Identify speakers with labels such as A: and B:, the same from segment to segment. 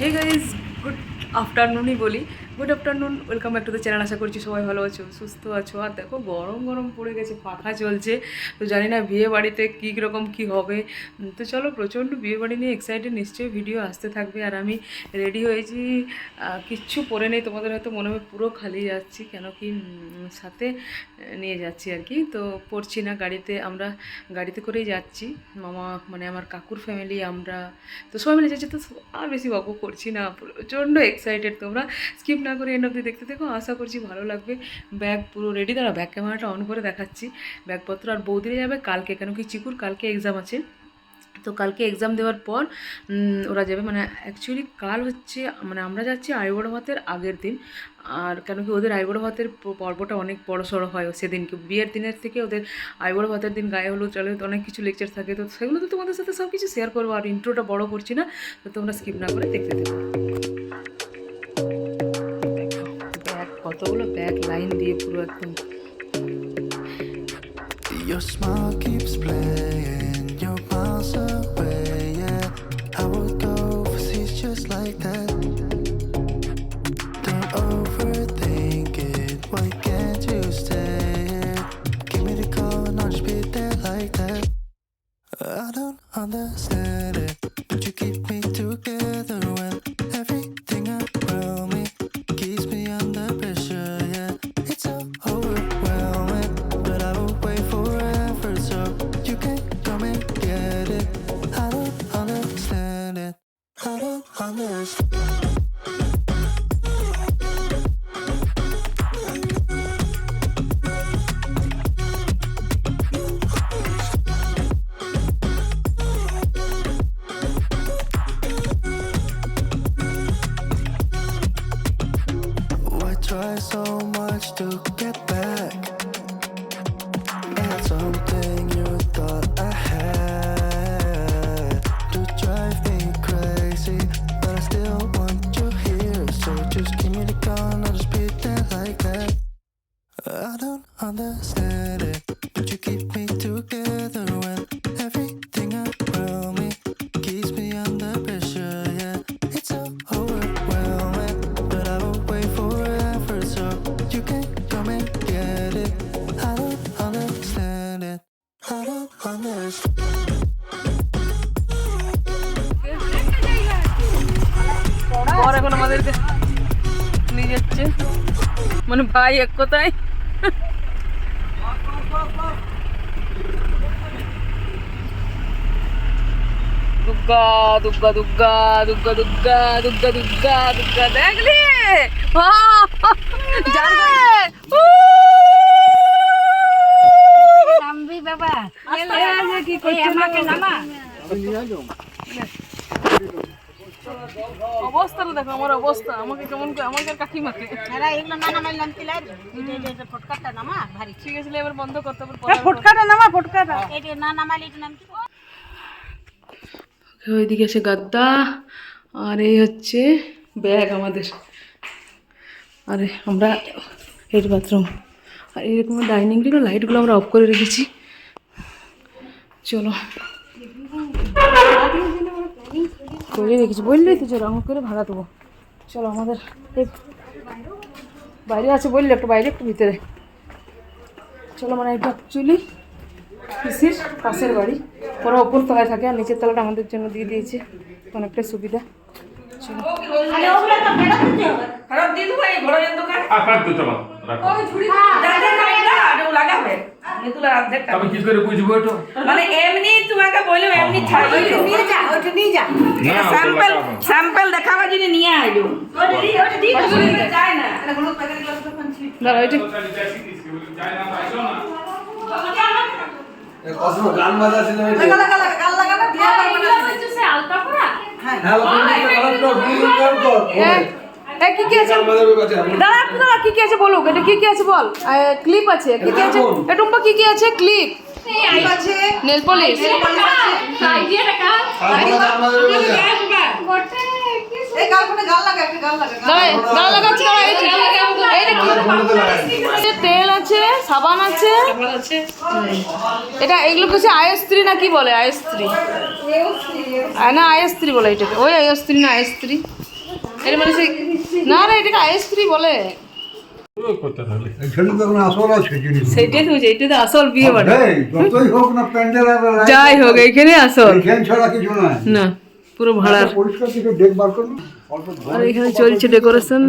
A: Hey guys good আফটারনুনই বলি। Good afternoon welcome back to the channel আশা করছি সবাই ভালো আছো, সুস্থ আছো। আর দেখো, গরম গরম পড়ে গেছে পাখা চলছে তো জানি না বিয়ে বাড়িতে কী রকম, কী হবে। তো চলো, প্রচণ্ড বিয়ে বাড়ি নিয়ে এক্সাইটেড নিশ্চয়ই ভিডিও আসতে থাকবে। আর আমি রেডি হয়েছি কিচ্ছু পরে নেই, তোমাদের হয়তো মনে হয় পুরো খালি যাচ্ছি, কেন কি সাথে নিয়ে যাচ্ছি আর কি। তো পড়ছি না গাড়িতে, আমরা গাড়িতে করেই যাচ্ছি। মামা মানে আমার কাকুর ফ্যামিলি আমরা, তো সবাই মিলে যাচ্ছি, তো আর বেশি গল্প করছি না। প্রচণ্ড এক্সাইটেড তোমরা। স্কিপ না করে এন্ড অব্দি দেখতে দেখো আশা করছি ভালো লাগবে। ব্যাগ পুরো রেডি দাঁড়া ব্যাগ ক্যামেরাটা অন করে দেখাচ্ছি। ব্যাগপত্র আর বৌদিরে যাবে কালকে, কেন কি চিকুর? কালকে এক্সাম আছে। তো কালকে এক্সাম দেওয়ার পর ওরা যাবে। মানে অ্যাকচুয়ালি কাল হচ্ছে মানে আমরা যাচ্ছি আইবড় ভাতের আগের দিন। আর কেন কি ওদের আইবড় ভাতের পর্বটা অনেক বড় সড়ো হয় সেদিনকে বিয়ের দিনের থেকে ওদের আইবড় ভাতের দিন গায়ে হলুদ, চলে অনেক কিছু লেকচার থাকে। তো সেগুলো তো তোমাদের সাথে সব কিছু শেয়ার করব। আর ইন্ট্রোটা বড় করছি না। তো তোমরা স্কিপ না করে দেখতে থাকো। কতগুলো ব্যাগ লাইন দিয়ে পুরো একদম
B: Your smile keeps playing, you're miles away, yeah. I would go overseas just like that. Don't overthink it, why can't you stay here? Give me the call and I'll just be there like that. I don't understand Something you thought I had to drive me crazy, but I still want you here. So just give me the gun, I'll just like that. I don't understand
A: যাচ্ছে। মানে ভাই এক কথায়। দেখলি?
C: আমাকে নামা।
A: অবস্থাটা দেখো আমার অবস্থা। আমাকে কেমন করে আমাকে আর কাকিমাকে
C: এরা এগুলো না নামাইলাম কিলার এটা ফটকাটা নামা ভারী।
A: ঠিক আছে এবার বন্ধ করতে হবে
C: ফটকাটা নামা ফটকাটা। এটা না এটা নামছি
A: ওইদিকে আছে গাদ্দা আর এই হচ্ছে ব্যাগ আমাদের। আরে আমরা এই বাথরুম। আর এরকম ডাইনিং টেবিল লাইটগুলো আমরা অফ করে রেখেছি। চলো। করে রেখেছি। বললেই তো চলো আমার করে ভাড়া দেবো। চলো আমাদের এই বাইরে আছে বললে একটু বাইরে একটু ভিতরে। চলো মানে এটা অ্যাকচুয়ালি পিসির পাশের বাড়ি। ওরা ওপর তলায় থাকে আর নিচের তলাটা আমাদের জন্য দিয়ে দিয়েছে। অনেকটা সুবিধা। চলো।
D: আপনার দুটো তেঁতুলের অর্ধেকটা আমি কি করে বুঝব এটা
E: মানে এমনি তোমাকে বললাম এমনি ছাড়ি ওইটা
C: নিয়ে যা ওইটা নিয়ে যা
E: স্যাম্পল স্যাম্পল দেখাবার জন্য নিয়ে আইলো যায় না
A: দাঁড়া ওইটা
F: কসমো গান বাজা ছিল লাগা লাগা লাগা গান লাগা না বিয়া করবে না হ্যাঁ হ্যাঁ লাগা লাগা লাগা
A: এ, কি কি আছে? দাঁড়া একটু দাঁড়া কি কি আছে বলুক এটা কি কি আছে বল? ক্লিপ আছে কি কি আছে? এ টুম্পা কি কি আছে? ক্লিপ নেল পলিশ এই এই তেল আছে। সাবান আছে। এটা এগুলো কিছু আয়স্ত্রী না কি বলে আয়স্ত্রী? না আয়স্ত্রী বলে এটাকে। ওই আয়স্ত্রী না আয়স্ত্রী। এটা মানে সেই না না এটাকে আয়স্ত্রী বলে
F: আসল
A: আসল যাই হোক আসল
F: এখানে নয়
A: না পুরো ভাড়ার আর এখানে চলছে ডেকোরেশন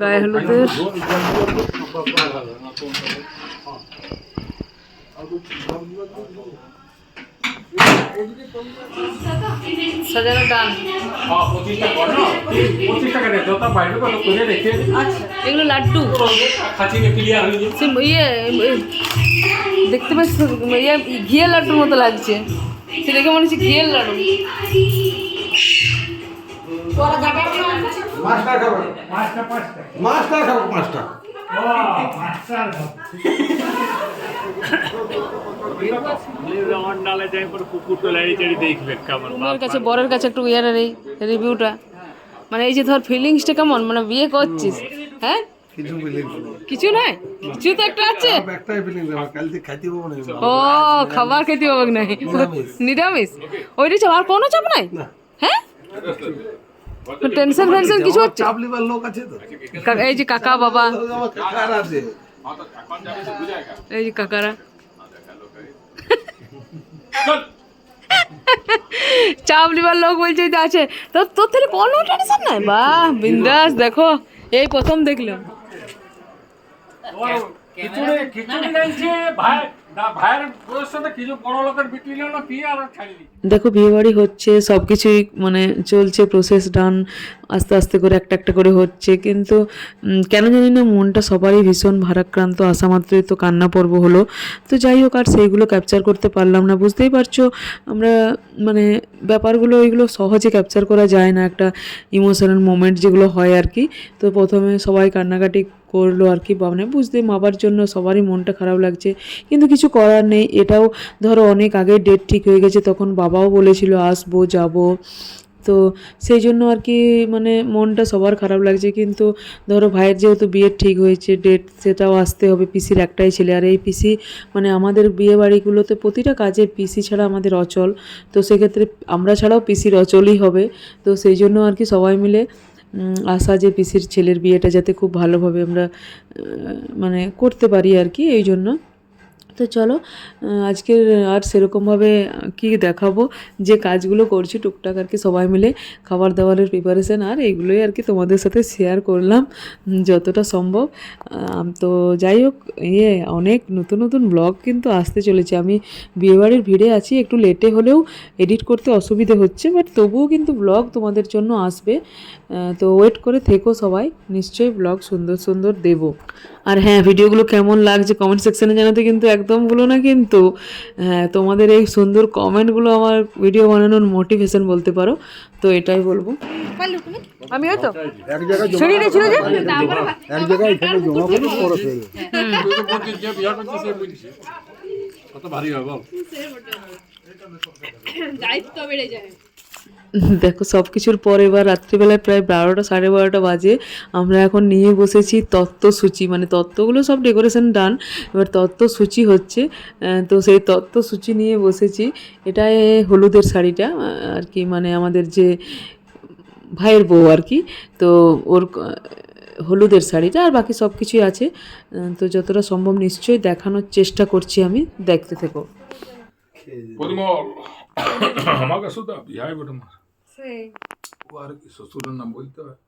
A: গায়ে হলুদের সাজানো ডান
D: হ্যাঁ
A: আচ্ছা এগুলো লাড্ডু। সে ইয়ে দেখতে পাচ্ছি ইয়ে ঘিয়ের লাড্ডুর মতো লাগছে। সে দেখে মনে হচ্ছে ঘিয়ের লাড্ডু।
F: মাছটা খাব। মাছটা খাব মাছটা।
D: আমার নালে
A: তোমার কাছে বরের কাছে একটু ইয়ারের এই রিভিউটা মানে এই যে ধর ফিলিংসটা কেমন? মানে বিয়ে করছিস হ্যাঁ?
F: কিছু
A: নাই। কিছু তো একটা আছে।
F: একটাই ফিলিং দেবো কাল থেকে খাইতে পাবো না
A: ও খাবার খেতে পাবো নাই নিরামিষ। ওইটা চাপ আর কোনো চাপ নাই? হ্যাঁ? টেনশন ফেনশন কিছু হচ্ছে?
F: চাপ লিবার লোক আছে তো।
A: এই যে কাকা বাবা।
F: আছে।
A: এই যে কাকারা চাপ লিবার লোক বলছে যে আছে তো তোর থেকে কোনো টেনশন নাই বাহ বিন্দাস দেখো এই প্রথম দেখলাম দেখো, বিয়েবাড়ি হচ্ছে সব কিছুই মানে চলছে প্রসেস ডান আস্তে আস্তে করে একটা একটা করে হচ্ছে। কিন্তু কেন জানি না, মনটা সবারই ভীষণ ভারাক্রান্ত আসা মাত্রই তো কান্না পর্ব হলো। তো যাই হোক, আর সেইগুলো ক্যাপচার করতে পারলাম না, বুঝতেই পারছ। আমরা মানে ব্যাপারগুলো ওইগুলো সহজে ক্যাপচার করা যায় না, একটা ইমোশনাল মোমেন্ট যেগুলো হয় আর কি। তো প্রথমে সবাই কান্নাকাটি করল আর কি মানে বুঝতে মাবার জন্য সবারই মনটা খারাপ লাগছে। কিন্তু কিছু করার নেই, এটাও ধরো অনেক আগে ডেট ঠিক হয়ে গেছে, তখন বাবাও বলেছিল, আসব, যাব। তো সেই জন্য আর কি মানে মনটা সবার খারাপ লাগছে। কিন্তু ধরো ভাইয়ের যেহেতু বিয়ের ঠিক হয়েছে ডেট সেটাও আসতে হবে পিসির একটাই ছেলে। আর এই পিসি মানে আমাদের বিয়ে বাড়িগুলোতে প্রতিটা কাজে পিসি ছাড়া আমাদের অচল। তো সেক্ষেত্রে আমরা ছাড়াও পিসির অচলই হবে। তো সেই জন্য আর কি সবাই মিলে আশা যে পিসির ছেলের বিয়েটা যাতে খুব ভালোভাবে আমরা মানে করতে পারি আর কি, এই জন্য। তো চলো আজকে আর সেরকমভাবে কি দেখাবো? যে কাজগুলো করছি টুকটাক আর কি সবাই মিলে, খাবার দাবারের প্রিপারেশান আর এইগুলোই আর কি তোমাদের সাথে শেয়ার করলাম যতটা সম্ভব। তো যাই হোক ইয়ে অনেক নতুন নতুন ব্লগ কিন্তু আসতে চলেছে। আমি বিয়েবাড়ির ভিড়ে আছি, একটু লেটে হলেও এডিট করতে অসুবিধে হচ্ছে বাট তবুও কিন্তু ব্লগ তোমাদের জন্য আসবে। তো ওয়েট করে থেকো সবাই, নিশ্চয়ই ব্লগ সুন্দর সুন্দর দেবো। আর হ্যাঁ ভিডিওগুলো কেমন লাগছে কমেন্ট সেকশানে জানাতে কিন্তু একদম ভুলো না কিন্তু হ্যাঁ তোমাদের এই সুন্দর কমেন্টগুলো আমার ভিডিও বানানোর মোটিভেশন বলতে পারো তো এটাই বলব। আমি শরীরে ছিল যে?
F: এক জায়গায় জমা করে
D: কত ভারী হবে বল?
G: দায়িত্ব বেড়ে যায়।
A: দেখো সব কিছুর পর এবার রাত্রিবেলায় প্রায় বারোটা, সাড়ে বারোটা বাজে। আমরা এখন নিয়ে বসেছি তত্ত্বসূচি মানে তত্ত্বগুলো সব ডেকোরেশন ডান এবার তত্ত্বসূচি হচ্ছে। তো সেই তত্ত্বসূচি নিয়ে বসেছি। এটা হলুদের শাড়িটা আর কি মানে আমাদের যে ভাইয়ের বউ আর কি। তো ওর হলুদের শাড়িটা আর বাকি সব কিছুই আছে তো যতটা সম্ভব নিশ্চয়ই দেখানোর চেষ্টা করছি আমি। দেখতে থেকো।
D: আমাকে শুধু বিহাই বটে মার ও আর কি শ্বশুরের নাম বলতে হয়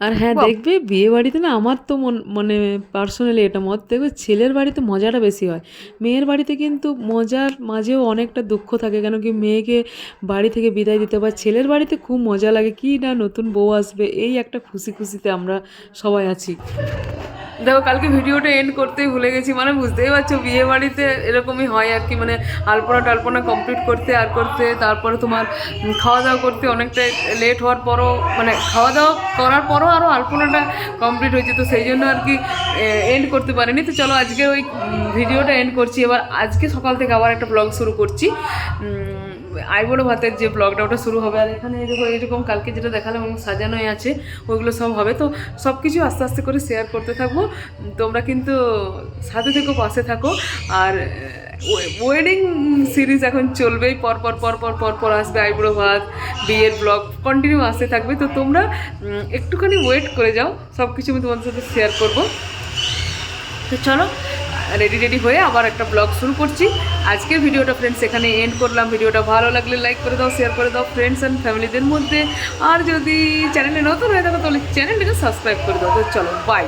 A: আর হ্যাঁ দেখবে বিয়ে বাড়িতে না আমার তো মন মানে পার্সোনালি এটা মত দেখবে ছেলের বাড়িতে মজাটা বেশি হয় মেয়ের বাড়িতে কিন্তু মজার মাঝেও অনেকটা দুঃখ থাকে কেন কি মেয়েকে বাড়ি থেকে বিদায় দিতে বা ছেলের বাড়িতে খুব মজা লাগে কি না নতুন বউ আসবে এই একটা খুশি খুশিতে আমরা সবাই আছি দেখো, কালকে ভিডিওটা এন্ড করতেই ভুলে গেছি। মানে বুঝতেই পারছ, বিয়ে বাড়িতে এরকমই হয় আর কি। মানে আলপনা টালপনা কমপ্লিট করতে আর করতে, তারপরে তোমার খাওয়া দাওয়া করতে অনেকটা লেট হওয়ার পরও মানে খাওয়া দাওয়া করার পরও আরও আলপনাটা কমপ্লিট হয়েছে। তো সেই জন্য আর কি এন্ড করতে পারিনি। তো চলো আজকে ওই ভিডিওটা এন্ড করছি। এবার আজকে সকাল থেকে আবার একটা ব্লগ শুরু করছি। আইবুড়ো ভাতের যে ব্লগটা ওটা শুরু হবে। আর এখানে এরকম এরকম কালকে যেটা দেখালাম এবং সাজানোই আছে, ওইগুলো সব হবে। তো সব কিছু আস্তে আস্তে করে শেয়ার করতে থাকব। তোমরা কিন্তু সাথে থেকো, পাশে থাকো। আর ওয়েডিং সিরিজ এখন চলবেই। পর পর পর পর পর পর আসবে আইবুড়ো ভাত, বিয়ের ব্লগ কন্টিনিউ আসতে থাকবে। তো তোমরা একটুখানি ওয়েট করে যাও। সব কিছু আমি তোমাদের সাথে শেয়ার করব। তো চলো রেডি রেডি হয়ে আবার একটা ব্লগ শুরু করছি। আজকের ভিডিওটা ফ্রেন্ডস এখানে এন্ড করলাম। ভিডিওটা ভালো লাগলে লাইক করে দাও শেয়ার করে দাও ফ্রেন্ডস অ্যান্ড ফ্যামিলিদের মধ্যে। আর যদি চ্যানেলে নতুন হয়ে থাকো, তাহলে চ্যানেলটাকে সাবস্ক্রাইব করে দাও। তো চলো বাই